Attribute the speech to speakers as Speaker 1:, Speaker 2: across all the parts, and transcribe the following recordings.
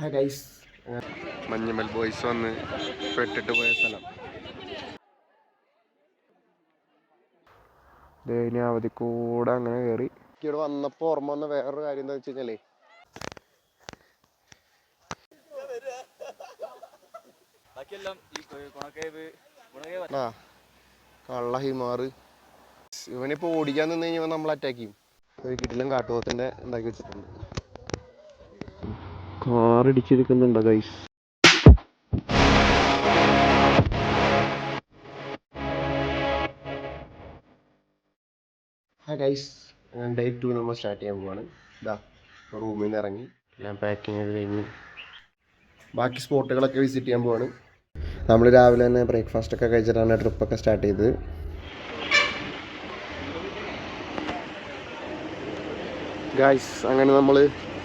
Speaker 1: Hi guys Manjummel boys വന്ന് പെട്ടിട്ട് പോയ സ്ഥലം. ഇനി അവധി കൂടെ അങ്ങനെ കയറി ഇവിടെ വന്നപ്പോൾ ഓർമ്മ വന്ന വേറൊരു കാര്യം എന്താ വെച്ച് കഴിഞ്ഞാലേ. ആ കള്ള ഹിമാറ് ഇവനിപ്പോ ഓടിക്കാൻ നിന്ന് കഴിഞ്ഞാൽ നമ്മൾ അറ്റാക്ക് ചെയ്യും. കിട്ടിലും കാട്ടുപോത്തിന്റെ ഉണ്ടാക്കി വെച്ചിട്ടുണ്ട്. കാർ ഇടിച്ചിരിക്കുന്നുണ്ടോ ഗൈസ് ഹായ് ഗൈസ് ഞാൻ ഡേ ടു നമ്മൾ സ്റ്റാർട്ട് ചെയ്യാൻ പോവാണ്. ഇതാ റൂമിൽ നിന്ന് ഇറങ്ങി. എല്ലാം പാക്കിങ് ഒക്കെ കഴിഞ്ഞ്. ബാക്കി സ്പോട്ടുകളൊക്കെ വിസിറ്റ് ചെയ്യാൻ പോവാണ്. നമ്മൾ രാവിലെ തന്നെ ബ്രേക്ക്ഫാസ്റ്റ് ഒക്കെ കഴിച്ചിട്ടാണ് ട്രിപ്പൊക്കെ സ്റ്റാർട്ട് ചെയ്തത്. ഗായ്സ് അങ്ങനെ നമ്മൾ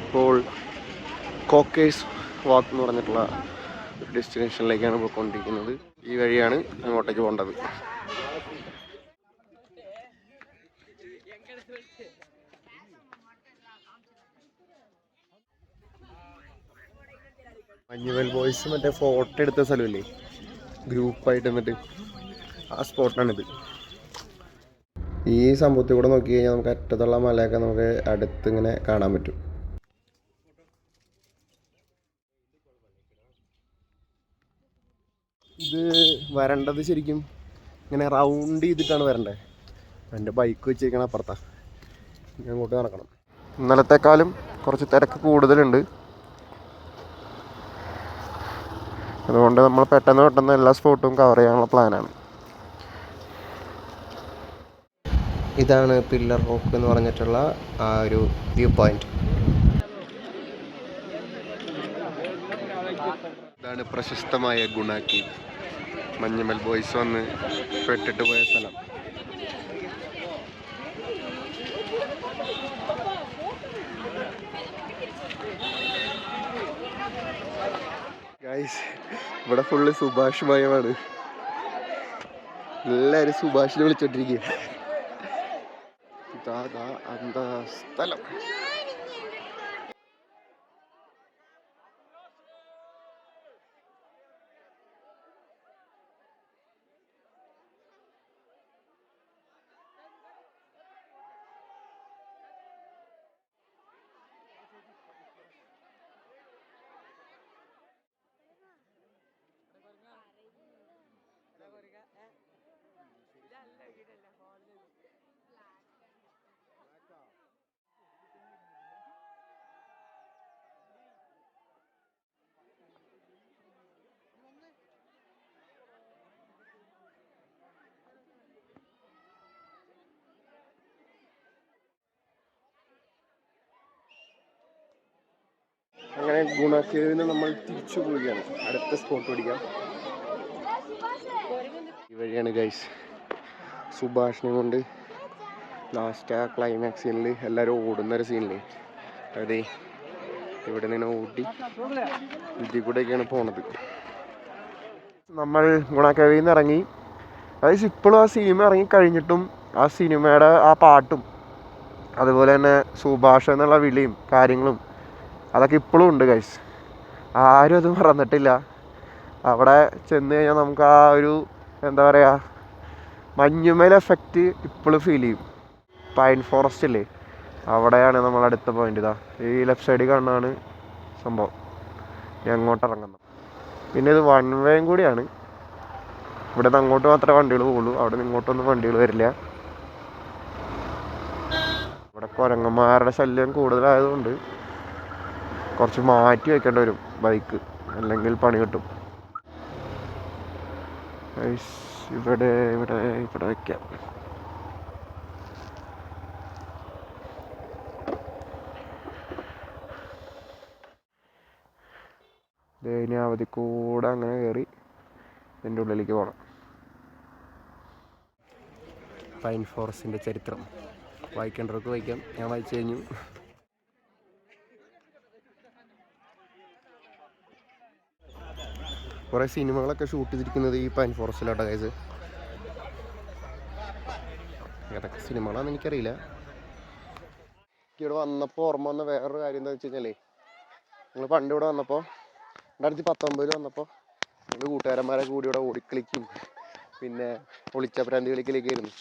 Speaker 1: ഇപ്പോൾ കോക്കേഴ്സ് വാക്ക് എന്ന് പറഞ്ഞിട്ടുള്ള ഡെസ്റ്റിനേഷനിലേക്കാണ് പോയിക്കൊണ്ടിരിക്കുന്നത്. ഈ വഴിയാണ് അങ്ങോട്ടേക്ക് പോകേണ്ടത്. മഞ്ഞുവൽ ബോയ്സ് മറ്റേ ഫോട്ടോ എടുത്ത സ്ഥലമില്ലേ? ഗ്രൂപ്പായിട്ട് എന്നിട്ട് ആ സ്പോട്ടാണിത് ഈ സംഭവത്തിൽ കൂടെ നോക്കി കഴിഞ്ഞാൽ നമുക്ക് അറ്റത്തുള്ള മലയൊക്കെ നമുക്ക് അടുത്ത് ഇങ്ങനെ കാണാൻ പറ്റും ഇത് വരേണ്ടത് ശരിക്കും ഇങ്ങനെ റൗണ്ട് ചെയ്തിട്ടാണ് വരേണ്ടത് എന്റെ ബൈക്ക് വെച്ചിരിക്കണ അപ്പുറത്താ. ഞാൻ അങ്ങോട്ട് നടക്കണം. ഇന്നലത്തെക്കാളും കുറച്ച് തിരക്ക് കൂടുതലുണ്ട്. അതുകൊണ്ട് നമ്മൾ പെട്ടെന്ന് പെട്ടെന്ന് എല്ലാ സ്പോട്ടും കവർ ചെയ്യാനുള്ള പ്ലാനാണ് ഇതാണ് പില്ലർ റോക്ക് എന്ന് പറഞ്ഞിട്ടുള്ള ആ ഒരു വ്യൂ പോയിന്റ് ഇതാണ് പ്രശസ്തമായ ഗുണാക്കി. മഞ്ഞമ്മൽ ബോയ്സ് വന്ന് പെട്ടിട്ട് പോയ സ്ഥലം. ഇവിടെ ഫുള്ള് സുഭാഷ് മയമാണ്. എല്ലാവരും സുഭാഷിനെ വിളിച്ചോണ്ടിരിക്കുക ഇതാ അന്ത സ്ഥലം? അങ്ങനെ ഗുണക്കേവിന് നമ്മൾ തിരിച്ചു പോവുകയാണ്. അടുത്ത സ്പോട്ട് പിടിക്കാം. ഈ വഴിയാണ് ഗൈസ് സുഭാഷിനെ കൊണ്ട് ലാസ്റ്റ് ആ ക്ലൈമാക്സ് സീനിൽ എല്ലാവരും ഓടുന്നൊരു സീനില്ലേ അതെ ഇവിടെ നിന്ന് ഓടി ഇതിൽ കൂടെയൊക്കെയാണ് പോണത്. നമ്മൾ ഗുണക്കേവിൽ നിന്ന് ഇറങ്ങി. അതായത് ഇപ്പോഴും ആ സിനിമ ഇറങ്ങി കഴിഞ്ഞിട്ടും ആ സിനിമയുടെ ആ പാട്ടും അതുപോലെ തന്നെ സുഭാഷ് എന്നുള്ള വിളിയും കാര്യങ്ങളും അതൊക്കെ ഇപ്പോഴും ഉണ്ട് ഗൈസ് ആരും അത് മറന്നിട്ടില്ല. അവിടെ ചെന്ന് കഴിഞ്ഞാൽ നമുക്ക് ആ ഒരു എന്താ പറയുക മഞ്ഞുമേൽ എഫക്റ്റ് ഇപ്പോഴും ഫീൽ ചെയ്യും. പൈൻ ഫോറസ്റ്റ് ഇല്ലേ? അവിടെയാണ് നമ്മൾ അടുത്ത പോയിന്റ് ഇതാ. ഈ ലെഫ്റ്റ് സൈഡിൽ കാണുന്നതാണ് സംഭവം. ഞാൻ അങ്ങോട്ട് ഇറങ്ങുന്നത് പിന്നെ ഇത് വൺ വേയും കൂടിയാണ്. ഇവിടെ നിന്ന് അങ്ങോട്ട് മാത്രമേ വണ്ടികൾ പോകുള്ളൂ അവിടെ നിന്ന് ഇങ്ങോട്ടൊന്നും വണ്ടികൾ വരില്ല. ഇവിടെ കുരങ്ങന്മാരുടെ ശല്യം കൂടുതലായതുകൊണ്ട് കുറച്ച് മാറ്റി വെക്കേണ്ടി വരും ബൈക്ക് അല്ലെങ്കിൽ പണി കിട്ടും. ഇവിടെ ഇവിടെ ഇവിടെ വെക്കാം. ദേ ഇനി അവധി കൂടെ അങ്ങനെ കയറി എന്റെ ഉള്ളിലേക്ക് പോകണം പൈൻ ഫോറസ്റ്റിന്റെ ചരിത്രം. വായിക്കേണ്ടവർക്ക് വായിക്കാം. ഞാൻ വായിച്ചു കഴിഞ്ഞു. കുറേ സിനിമകളൊക്കെ ഷൂട്ട് ചെയ്തിരിക്കുന്നത് ഈ പൈൻ ഫോറസ്റ്റിലാട്ടോ ഗൈസ് ഏതൊക്കെ സിനിമകളാണെന്ന് എനിക്കറിയില്ല. എനിക്ക് ഇവിടെ വന്നപ്പോൾ ഓർമ്മ വന്ന വേറൊരു കാര്യം എന്താ വെച്ച് കഴിഞ്ഞാലേ ഞങ്ങൾ പണ്ട് ഇവിടെ വന്നപ്പോൾ രണ്ടായിരത്തി പത്തൊമ്പതിൽ വന്നപ്പോൾ ഞങ്ങൾ കൂട്ടുകാരന്മാരെ കൂടി ഇവിടെ ഓടിക്കളിക്കും. പിന്നെ ഒളിച്ച പ്രാന്തി കളിക്കലേക്കായിരുന്നു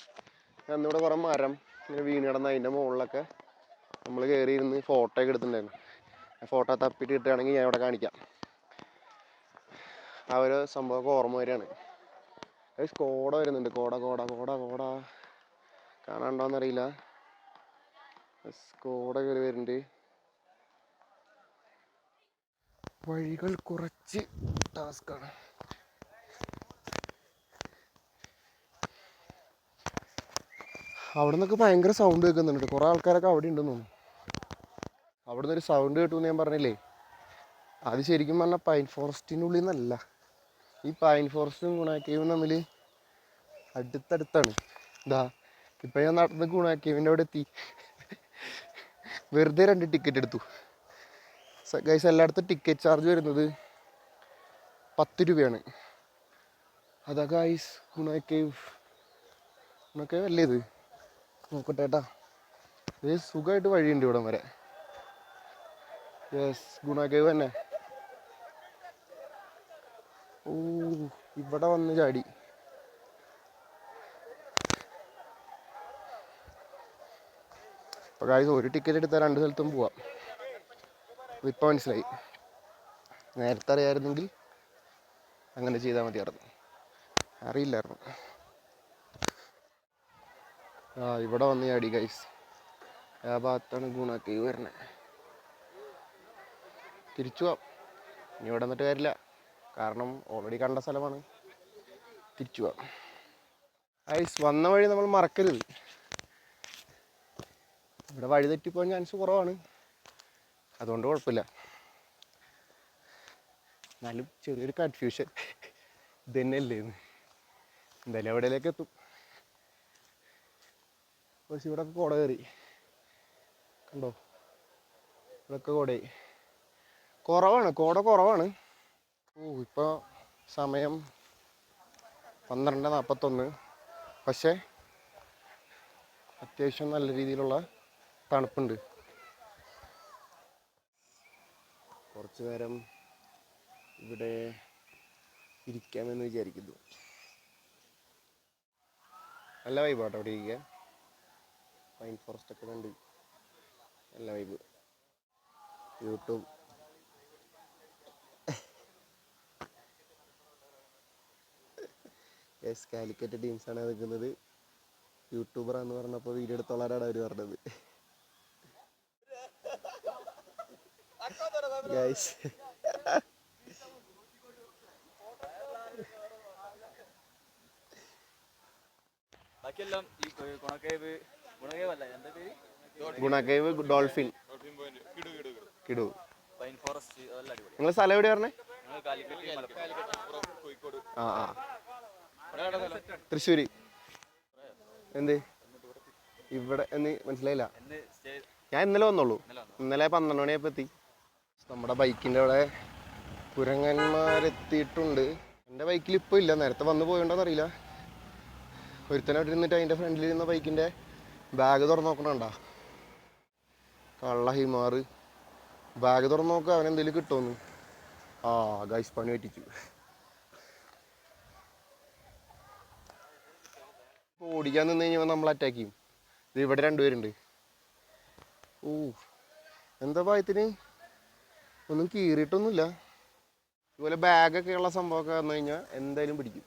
Speaker 1: അന്നിവിടെ കുറേ മരം ഇങ്ങനെ വീണ് കിടന്ന് അതിന്റെ മുകളിലൊക്കെ നമ്മൾ കയറി ഫോട്ടോ ഒക്കെ എടുത്തിട്ടുണ്ടായിരുന്നു. ഫോട്ടോ തപ്പിട്ട് കിട്ടുകയാണെങ്കിൽ ഞാൻ ഇവിടെ കാണിക്കാം. ആ ഒരു സംഭവമൊക്കെ ഓർമ്മ വരികയാണ്. അത് കോട വരുന്നുണ്ട്. കോട കോട കോട കോട. അറിയില്ല. കോട കയറി വരുന്നുണ്ട്. വഴികൾ കുറച്ച് ടാസ്ക്കാണ്. അവിടെ നിന്നൊക്കെ ഭയങ്കര സൗണ്ട് കേൾക്കുന്നുണ്ട്. കുറേ ആൾക്കാരൊക്കെ അവിടെ ഉണ്ടെന്ന് തോന്നുന്നു. അവിടെ നിന്ന് ഒരു സൗണ്ട് കേട്ടു എന്ന് ഞാൻ പറഞ്ഞില്ലേ? അത് ശരിക്കും പറഞ്ഞാൽ പൈൻ ഫോറസ്റ്റിനുള്ളിൽ നിന്നല്ല ഈ പൈൻ ഫോറസ്റ്റും ഗുണാക്കേവും തമ്മിൽ അടുത്തടുത്താണ്. ഇതാ ഇപ്പം ഞാൻ നടന്ന് ഗുണാക്കേവിന്റെ അവിടെ എത്തി. വെറുതെ രണ്ട് ടിക്കറ്റ് എടുത്തു. ഗൈസ് എല്ലായിടത്തും ടിക്കറ്റ് ചാർജ് വരുന്നത് പത്ത് രൂപയാണ്. അതാ ഗൈസ് ഗുണാക്കേവ് ഗുണാക്കേവ് അല്ലേ ഇത്? നോക്കട്ടെ ഏട്ടാ സുഖമായിട്ട് വഴിയുണ്ട് ഇവിടം വരെ. യെസ് ഗുണാക്കേവ് തന്നെ. ഓ ഇവിടെ വന്ന് ചാടി. അപ്പോൾ കാര്യം ഒരു ടിക്കറ്റ് എടുത്താൽ രണ്ട് സ്ഥലത്തും പോവാം. ഇപ്പം മനസ്സിലായി. നേരത്തെ അറിയാമായിരുന്നെങ്കിൽ അങ്ങനെ ചെയ്താൽ മതിയായിരുന്നു. അറിയില്ലായിരുന്നു. ആ ഇവിടെ വന്ന് ചാടി ഗൈസ് ആ ഭാഗത്താണ് ഗുണാക്കി വരണേ തിരിച്ചു പോവാം. ഇനി ഇവിടെ വന്നിട്ട് കാര്യമില്ല. കാരണം ഓൾറെഡി കണ്ട സ്ഥലമാണ് തിരിച്ചു പോവാം ഐസ് വന്ന വഴി നമ്മൾ മറക്കരുത്. ഇവിടെ വഴി തെറ്റിപ്പോകാൻ ചാൻസ് കുറവാണ്. അതുകൊണ്ട് കുഴപ്പമില്ല. എന്നാലും ചെറിയൊരു കൺഫ്യൂഷൻ ഇത് തന്നെയല്ലേ എന്ന് എന്തായാലും എവിടെയിലേക്ക് എത്തും. പക്ഷെ ഇവിടെ കുട കയറി. കണ്ടോ? ഇവിടെയൊക്കെ കുടയായി. കുറവാണ് കുട കുറവാണ്. ഓ ഇപ്പോൾ സമയം പന്ത്രണ്ട് നാൽപ്പത്തൊന്ന് പക്ഷേ അത്യാവശ്യം നല്ല രീതിയിലുള്ള തണുപ്പുണ്ട്. കുറച്ച് നേരം ഇവിടെ ഇരിക്കാമെന്ന് വിചാരിക്കുന്നു. നല്ല വൈബാട്ടോ അവിടെ ഇരിക്കാൻ. പൈൻ ഫോറസ്റ്റ് ഒക്കെ ഉണ്ട് നല്ല വൈബ് യൂട്യൂബ് യെസ് കാലിക്കറ്റ് ടീംസാണ് നിൽക്കുന്നത് യൂട്യൂബറാന്ന് പറഞ്ഞപ്പോൾ വീഡിയോ എടുത്തോളാരാണ് അവർ പറഞ്ഞത്. ഗൈസ്
Speaker 2: ബാക്കിയെല്ലാം ഈ ഗുണകേവ് അല്ല എന്താ പേര്?
Speaker 1: ഗുണക്കേവ് ഡോൾഫിൻ. കിടു.
Speaker 2: പൈൻ ഫോറസ്റ്റ് അതെല്ലാം അടിപൊളി.
Speaker 1: നിങ്ങൾ സ്ഥലം എവിടെ പറഞ്ഞേ? ആ ആ. തൃശ്ശൂര്. എന്ത്? ഇവിടെ എന്ന് മനസ്സിലായില്ല. ഞാൻ ഇന്നലെ വന്നോളൂ.
Speaker 2: ഇന്നലെ
Speaker 1: പന്ത്രണ്ട് മണിയപ്പോ എത്തി. നമ്മുടെ ബൈക്കിന്റെ അവിടെ കുരങ്ങന്മാരെത്തിയിട്ടുണ്ട്. എന്റെ ബൈക്കിൽ ഇപ്പോൾ ഇല്ല. നേരത്തെ വന്നു പോയോണ്ടോന്ന് അറിയില്ല. ഒരുത്തനെ അവിടെ ഇരുന്നിട്ട് അതിന്റെ ഫ്രണ്ടിലിരുന്ന ബൈക്കിന്റെ ബാഗ് തുറന്നു നോക്കണണ്ട? കള്ള ഹിമാറ്. ബാഗ് തുറന്നു നോക്കുക അവൻ എന്തെങ്കിലും കിട്ടുമെന്ന് ആ ഗൈസ് പണി പറ്റിച്ചു. ഓടിക്കാൻ നിന്ന് കഴിഞ്ഞാൽ നമ്മൾ അറ്റാക്ക് ചെയ്യും. ഇത് ഇവിടെ രണ്ടുപേരുണ്ട് ഓ എന്താ പായത്തിന് ഒന്നും കീറിയിട്ടൊന്നുമില്ല. ഇതുപോലെ ബാഗൊക്കെ ഉള്ള സംഭവമൊക്കെ വന്നു കഴിഞ്ഞാൽ എന്തായാലും പിടിക്കും.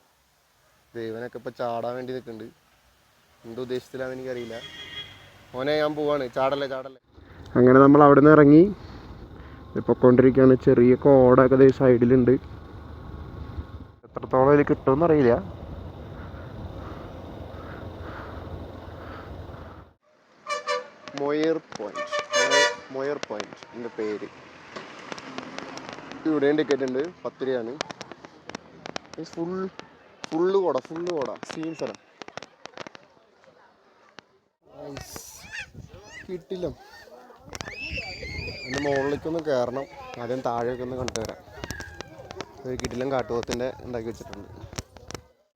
Speaker 1: ദൈവനൊക്കെ ഇപ്പം ചാടാൻ വേണ്ടി നിൽക്കുന്നുണ്ട്. എന്ത് ഉദ്ദേശത്തിലാന്ന് എനിക്കറിയില്ല. മോനെ ഞാൻ പോവാണ്. ചാടല്ലേ ചാടല്ലേ. അങ്ങനെ നമ്മൾ അവിടെ നിന്ന് ഇറങ്ങി കൊണ്ടിരിക്കുകയാണ്. ചെറിയ കോടൊക്കെ സൈഡിലുണ്ട് എത്രത്തോളം ഇതിൽ കിട്ടുമെന്ന് മൊയർ പോയിന്റ് മൊയർ പോയിന്റ് എന്റെ പേര്. ഇവിടെയും ടിക്കറ്റ് ഉണ്ട്. പത്ത് രൂപയാണ് ഫുൾ ഫുള്ള് കോട ഫുള്ള് കോട. സീൻ സ്ഥലം. കിട്ടില്ല. അതിന്റെ മുകളിലേക്കൊന്ന് കയറണം ആദ്യം താഴേക്ക് ഒന്ന് കണ്ടുവരാം ഒരു കിട്ടിലും കാട്ടുപോത്തിന്റെ ഉണ്ടാക്കി വെച്ചിട്ടുണ്ട്.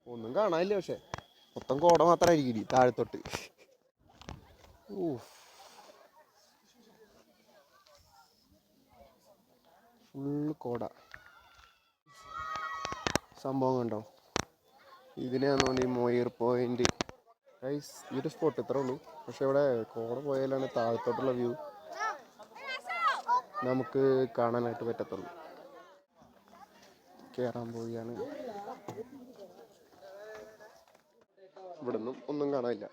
Speaker 1: ഒന്നും കാണാനില്ല പക്ഷേ. മൊത്തം കോട മാത്രമായിരിക്കും താഴത്തോട്ട്. ഊഫ് ഫുള്ള് കോട. സംഭവം കണ്ടോ? ഇതിനെയാണെന്ന് തോന്നി മോയർ പോയിന്റ് ഗൈസ് ഈ ഒരു സ്പോട്ട് ഇത്രേ ഉള്ളൂ. പക്ഷെ ഇവിടെ കോട പോയാലാണ് താഴത്തോട്ടുള്ള വ്യൂ നമുക്ക് കാണാനായിട്ട് പറ്റത്തുള്ളൂ. കയറാൻ പോവുകയാണ്. ഇവിടെ ഒന്നും കാണാനില്ല.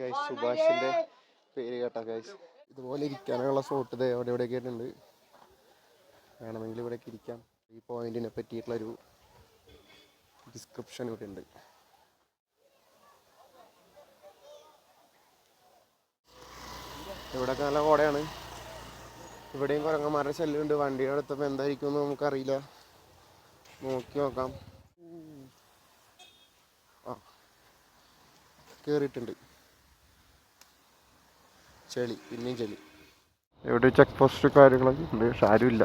Speaker 1: ഗൈസ് സുഭാഷിന്റെ പേര് കേട്ടോ ഗൈസ് ഇതുപോലെ ഇരിക്കാനുള്ള സോട്ട് ഇത് എവിടെ എവിടെയൊക്കെ ആയിട്ടുണ്ട് വേണമെങ്കിൽ ഇവിടേക്ക് ഇരിക്കാം. ഈ പോയിന്റിനെ പറ്റിയിട്ടുള്ളൊരു ഡിസ്ക്രിപ്ഷൻ ഇവിടെ ഉണ്ട്. ഇവിടെയൊക്കെ നല്ല കോടയാണ്. ഇവിടെയും കുരങ്ങന്മാരുടെ ശല്യമുണ്ട് വണ്ടിയുടെ അടുത്തപ്പോൾ എന്തായിരിക്കും എന്ന് നമുക്കറിയില്ല. നോക്കി നോക്കാം. കയറിയിട്ടുണ്ട് ചെളി പിന്നെയും ചെളി. എവിടെ ചെക്ക് പോസ്റ്റ് കാര്യങ്ങളൊക്കെ ഉണ്ട് പക്ഷെ ആരുമില്ല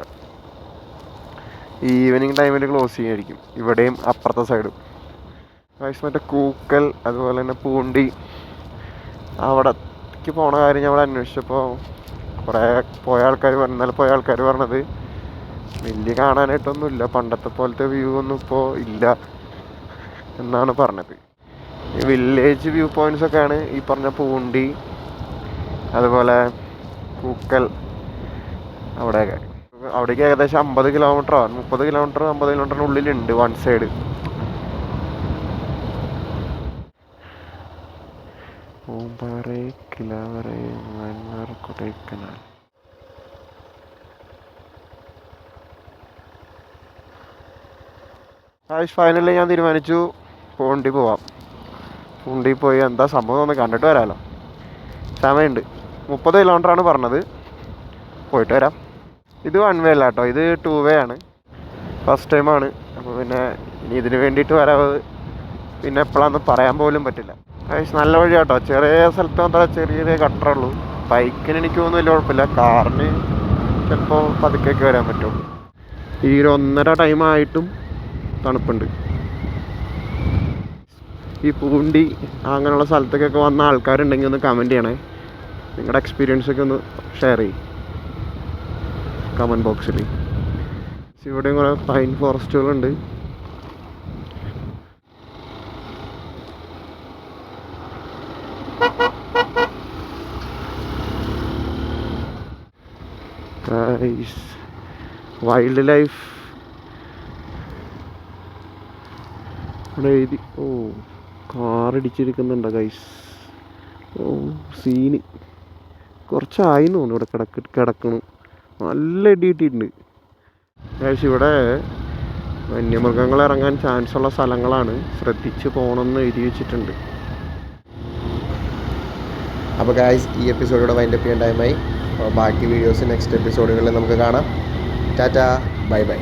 Speaker 1: ഈവനിങ് ടൈമിൽ ക്ലോസ് ചെയ്യായിരിക്കും. ഇവിടെയും അപ്പുറത്തെ സൈഡും വയസ്സ് മറ്റേ കൂക്കൽ അതുപോലെ തന്നെ പൂണ്ടി. അവിടേക്ക് പോണ കാര്യം ഞങ്ങൾ അന്വേഷിച്ചപ്പോൾ കുറേ പോയ ആൾക്കാർ പറഞ്ഞു പോയ ആൾക്കാർ പറഞ്ഞത് വലിയ കാണാനായിട്ടൊന്നുമില്ല പണ്ടത്തെ പോലത്തെ വ്യൂ ഒന്നും ഇപ്പോൾ ഇല്ല എന്നാണ് പറഞ്ഞത്. വില്ലേജ് വ്യൂ പോയിന്റ്സ് ഒക്കെയാണ് ഈ പറഞ്ഞ പൂണ്ടി അതുപോലെ പൂക്കൽ. അവിടെയൊക്കെ അവിടേക്ക് ഏകദേശം അമ്പത് കിലോമീറ്ററോ മുപ്പത് കിലോമീറ്റർ അമ്പത് കിലോമീറ്ററിന് ഉള്ളിലുണ്ട് വൺ സൈഡ് ഫൈനലി ഞാൻ തീരുമാനിച്ചു. പോണ്ടി പോവാം. പൂണ്ടി പോയി എന്താ സംഭവം ഒന്ന് കണ്ടിട്ട് വരാമല്ലോ സമയമുണ്ട്. മുപ്പത് കിലോമീറ്റർ ആണ് പറഞ്ഞത്. പോയിട്ട് വരാം. ഇത് വൺ വേ അല്ല കേട്ടോ ഇത് ടു വേ ആണ്. ഫസ്റ്റ് ടൈമാണ് അപ്പോൾ പിന്നെ ഇനി ഇതിന് വേണ്ടിയിട്ട് വരാവ് പിന്നെ എപ്പോഴാന്ന് പറയാൻ പോലും പറ്റില്ല. നല്ല വഴി കേട്ടോ ചെറിയ സ്ഥലത്ത് മാത്രമേ ചെറിയ ചെറിയ കട്ടറുള്ളൂ ബൈക്കിന് എനിക്ക് ഒന്നും വലിയ കുഴപ്പമില്ല. കാറിന് ചിലപ്പോൾ പതുക്കെയൊക്കെ വരാൻ പറ്റുള്ളൂ. ഈ ഒരു ഒന്നര ടൈം ആയിട്ടും തണുപ്പുണ്ട്. ഈ പൂണ്ടി അങ്ങനെയുള്ള സ്ഥലത്തേക്കൊക്കെ വന്ന ആൾക്കാരുണ്ടെങ്കിൽ ഒന്ന് കമന്റ് ചെയ്യണേ. നിങ്ങളുടെ എക്സ്പീരിയൻസ് ഒക്കെ ഒന്ന് ഷെയർ ചെയ്യും. കമന്റ് ബോക്സിൽ ഇവിടെയും കുറേ പൈൻ ഫോറസ്റ്റുകളുണ്ട് വൈൽഡ് ലൈഫ് എഴുതി ഓ. കാർ ഇടിച്ചിരിക്കുന്നുണ്ടോ ഗൈസ് ഓ സീന് കുറച്ചായി തോന്നുന്നു ഇവിടെ കിടക്ക് കിടക്കണു. നല്ല ഇടി കിട്ടിയിട്ടുണ്ട് ഗൈസ് ഇവിടെ വന്യമൃഗങ്ങൾ ഇറങ്ങാൻ ചാൻസ് ഉള്ള സ്ഥലങ്ങളാണ്. ശ്രദ്ധിച്ച് പോകണമെന്ന് എഴുതി വെച്ചിട്ടുണ്ട്. അപ്പോൾ ഗായ്സ് ഈ എപ്പിസോഡിലൂടെ വൈൻഡപ്പ് ചെയ്യാൻ ടൈമായി ബാക്കി വീഡിയോസ് നെക്സ്റ്റ് എപ്പിസോഡുകളിൽ നമുക്ക് കാണാം. Tata bye bye